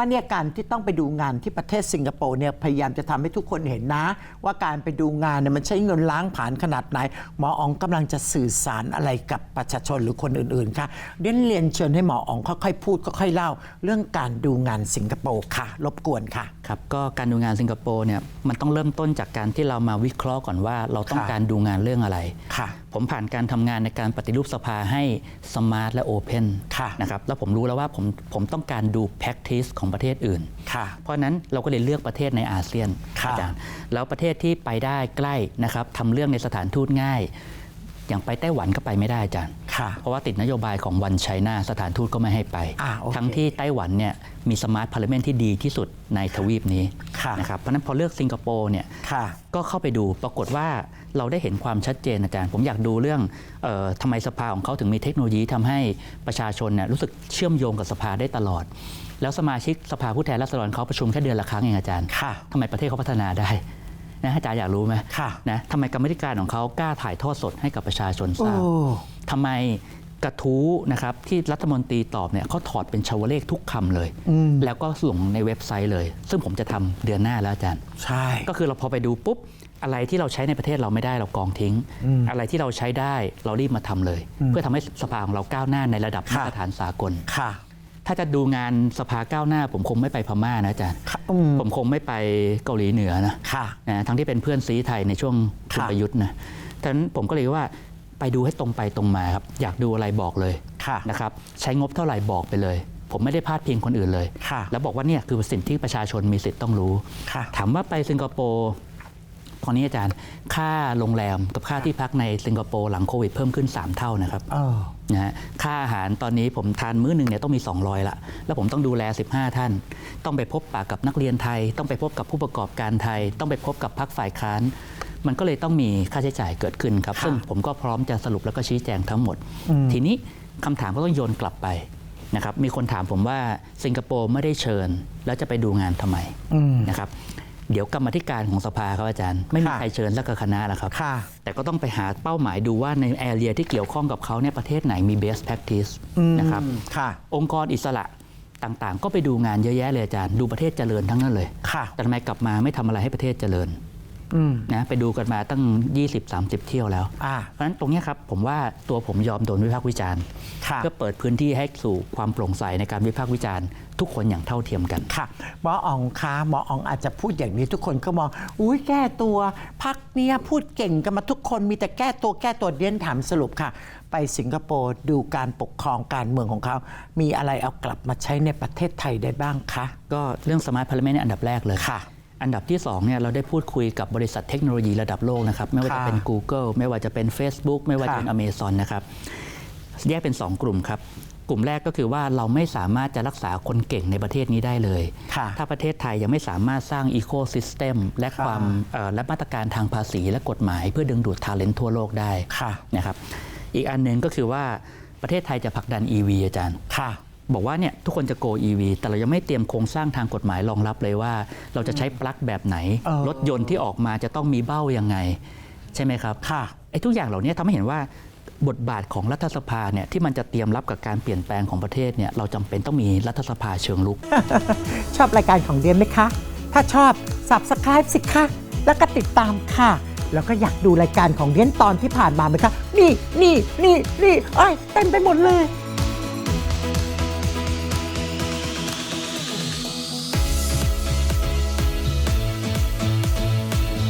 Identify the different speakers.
Speaker 1: ว่าเนี่ยการที่ต้องไปดูงานที่ประเทศสิงคโปร์เนี่ยพยายามจะทำให้ทุกคนเห็นนะ ว่าการไปดูงานเนี่ยมันใช้เงินล้างผ่านขนาดไหนหมออ๋องกำลังจะสื่อสารอะไรกับประชาชนหรือคนอื่นๆค่ะเรียนเรียนเชิญให้หมออ๋องค่อยๆพูดค่อยๆเล่า เรื่องการดูงานสิงคโปร์ค่ะ รบกวนค่ะ
Speaker 2: ครับก็การดูงานสิงคโปร์เนี่ยมันต้องเริ่มต้นจากการที่เรามาวิเคราะห์ก่อนว่า เราต้อง
Speaker 1: ค่ะ
Speaker 2: การดูงานเรื่องอะไร
Speaker 1: ค่ะ
Speaker 2: ผมผ่านการทำงานในการปฏิรูปสภาให้สมาร์ทและโอเพน
Speaker 1: ค่ะ
Speaker 2: นะครับแล้วผมรู้แล้วว่าผมผมต้องการดู practice ของประเทศอื่น
Speaker 1: ค่ะ
Speaker 2: เพราะฉะนั้นเราก็เลยเลือกประเทศในอาเซียน
Speaker 1: ค่ะ
Speaker 2: อาจารย์แล้วประเทศที่ไปได้ใกล้นะครับทำเรื่องในสถานทูตง่าย อย่างไปไต้หวันก็ไปไม่ได้อาจารย์
Speaker 1: ค่ะ
Speaker 2: เพราะว่าติดนโยบายของวันไชน่าสถานทูตก็ไม่ให้ไป
Speaker 1: อ่าโอเค
Speaker 2: ทั้งที่ไต้หวันเนี่ยมีสมาร์ทพาร์เลเมนต์ที่ดีที่สุดในทวีปนี้
Speaker 1: ค่ะ
Speaker 2: นะครับเพราะฉะนั้นพอเลือกสิงคโปร์เนี่ย
Speaker 1: ค่ะ
Speaker 2: ก็เข้าไปดูปรากฏว่าเราได้เห็นความชัดเจนอาจารย์ ผมอยากดูเรื่องเออทำไมสภาของเขาถึงมีเทคโนโลยีทำให้ประชาชนเนี่ยรู้สึกเชื่อมโยงกับสภาได้ตลอด แล้วสมาชิกสภาผู้แทนราษฎรเขาประชุมแค่เดือนละครั้งเองอาจารย์
Speaker 1: ค่ะ
Speaker 2: ทำไมประเทศเขาพัฒนาได้ นะอาจารย์อยากรู้ไหม
Speaker 1: ค่ะ
Speaker 2: นะทำไมกรรมาธิการของเขากล้าถ่ายทอดสดให้กับประชาชนทราบ
Speaker 1: โอ้
Speaker 2: ทำไมกระทู้นะครับที่รัฐมนตรีตอบเนี่ยเขาถอดเป็นชาวเลขทุกคำเลย แล้วก็ส่งในเว็บไซต์เลย ซึ่งผมจะทำเดือนหน้าแล้วอาจารย์
Speaker 1: ใช่
Speaker 2: ก็คือเราพอไปดูปุ๊บ อะไรที่เราใช้ในประเทศเราไม่ได้เรากองทิ้ง อะไรที่เราใช้ได้เรารีบมาทำเลย เพื่อทำให้สภาของเราก้าวหน้าในระดับ
Speaker 1: ค่ะ
Speaker 2: มาตรฐานสากล
Speaker 1: ค่ะ
Speaker 2: ถ้าจะดูงานสภาก้าวหน้า ผมคงไม่ไปพม่านะอาจารย์
Speaker 1: ค่ะอืม
Speaker 2: ผมคงไม่ไปเกาหลีเหนือนะ
Speaker 1: ค่ะ
Speaker 2: นะทั้งที่เป็นเพื่อนซีไทยในช่วงคุณ
Speaker 1: ค่ะ
Speaker 2: ประยุทธ์นะฉะนั้นผมก็เลยว่าไปดูให้ตรงไปตรงมาครับ อยากดูอะไรบอกเลย
Speaker 1: ค่ะ
Speaker 2: นะครับใช้งบเท่าไหร่บอกไปเลย ผมไม่ได้พาดพิงคนอื่นเลย
Speaker 1: ค่ะ
Speaker 2: แล้วบอกว่าเนี่ยคือสิ่งที่ประชาชนมีสิทธิ์ต้องรู้
Speaker 1: ค่ะ
Speaker 2: ถามว่าไปสิงคโปร์ ตอนนี้อาจารย์ค่าโรงแรมกับค่าที่พักในสิงคโปร์หลังโควิดเพิ่มขึ้น 3 เท่านะครับ
Speaker 1: เออ
Speaker 2: นะฮะค่าอาหารตอนนี้ผมทานมื้อหนึ่งเนี่ยต้องมี 200 ละ แล้วผมต้องดูแล 15 ท่าน ต้องไปพบปะกับนักเรียนไทย ต้องไปพบกับผู้ประกอบการไทย ต้องไปพบกับพรรคฝ่ายค้านมันก็เลยต้องมีค่าใช้จ่ายเกิดขึ้นครับ
Speaker 1: ค่ะ
Speaker 2: ซึ่งผมก็พร้อมจะสรุปแล้วก็ชี้แจงทั้งหมด ทีนี้คำถามก็ต้องโยนกลับไปนะครับ มีคนถามผมว่าสิงคโปร์ไม่ได้เชิญ แล้วจะไปดูงานทำไม
Speaker 1: อืม
Speaker 2: นะครับ เดี๋ยวกรรมาธิการของสภาครับอาจารย์ ไม่มี
Speaker 1: ค่ะ
Speaker 2: ใครเชิญสักคณะแล้วครับ
Speaker 1: ค่ะ
Speaker 2: แต่ก็ต้องไปหาเป้าหมายดูว่าในแอเรียที่เกี่ยวข้องกับเขาเนี่ยประเทศไหนมี best practice
Speaker 1: อืม
Speaker 2: นะครับ
Speaker 1: ค่ะ
Speaker 2: องค์กรอิสระต่างๆ ก็ไปดูงานเยอะแยะเลยอาจารย์ ดูประเทศเจริญทั้งนั้นเลย
Speaker 1: ค่ะ
Speaker 2: แต่ทำไมกลับมาไม่ทำอะไรให้ประเทศเจริญ
Speaker 1: อืม
Speaker 2: นะไปดูกันมาตั้ง 20-30 เที่ยวแล้ว
Speaker 1: อ่า
Speaker 2: เพราะฉะนั้นตรงเนี้ยครับผมว่าตัวผมยอมโดนวิพากษ์วิจารณ์
Speaker 1: ค่ะ
Speaker 2: เพื่อเปิดพื้นที่ให้สู่ความโปร่งใสในการวิพากษ์วิจารณ์ทุกคนอย่างเท่าเทียมกัน
Speaker 1: ค่ะหมออ๋องคะหมออ๋องอาจจะพูดอย่างนี้ทุกคนก็มอง อุ้ยแก้ตัวพักเนี้ยพูดเก่งกันมาทุกคนมีแต่แก้ตัวแก้ตัวเดียนถามสรุปค่ะ ไปสิงคโปร์ดูการปกครองการเมืองของเขา มีอะไรเอากลับมาใช้ในประเทศไทยได้บ้างคะ
Speaker 2: ก็เรื่อง Smart Parliament เนี่ยอันดับแรกเลย
Speaker 1: ค่ะ
Speaker 2: อันดับที่2เนี่ยเราได้พูดคุยกับบริษัทเทคโนโลยีระดับโลกนะครับไม่ว่าจะเป็น
Speaker 1: ค่ะ
Speaker 2: Google ไม่ว่าจะเป็น Facebook ไม่ว่าจะเป็น
Speaker 1: ค่ะ
Speaker 2: Amazon นะครับแยกเป็น 2 กลุ่มครับ กลุ่มแรกก็คือว่าเราไม่สามารถจะรักษาคนเก่งในประเทศนี้ได้เลย
Speaker 1: ค่ะ
Speaker 2: ถ้าประเทศไทยยังไม่สามารถสร้างอีโค y ิสเต็มและ
Speaker 1: ค่ะ
Speaker 2: ความเอ่อและมาตรการทางภาษีและกฎหมาย เพื่อดึงดูดทาเลนทั่วโลกได้
Speaker 1: ค่ะ
Speaker 2: นะครับอีกอันหนึ่งก็คือว่าประเทศไทยจะผลักดัน EV อาจารย์
Speaker 1: ค่ะ
Speaker 2: บอกว่าเนี่ยทุกคนจะ go EV แต่เรายังไม่เตรียมโครงสร้างทางกฎหมายรองรับเลยว่า เราจะใช้ปลั๊กแบบไหน
Speaker 1: เออ
Speaker 2: รถยนต์ที่ออกมาจะต้องมีเบ้ายังไง ใช่ไหมครับ
Speaker 1: ค่ะ
Speaker 2: ไอ้ทุกอย่างเหล่านี้ทำให้เห็นว่าบทบาทของรัฐสภาเนี่ยที่มันจะเตรียมรับกับการเปลี่ยนแปลงของประเทศเนี่ยเราจำเป็นต้องมีรัฐสภาเชิงลุก
Speaker 1: ชอบรายการของเดียนไหมคะ ถ้าชอบ subscribe สิคะแล้วก็ติดตามค่ะ แล้วก็อยากดูรายการของเดียนตอนที่ผ่านมาไหมคะ นี่นี่นี่นี่เอ้ยเต็มไปหมดเลย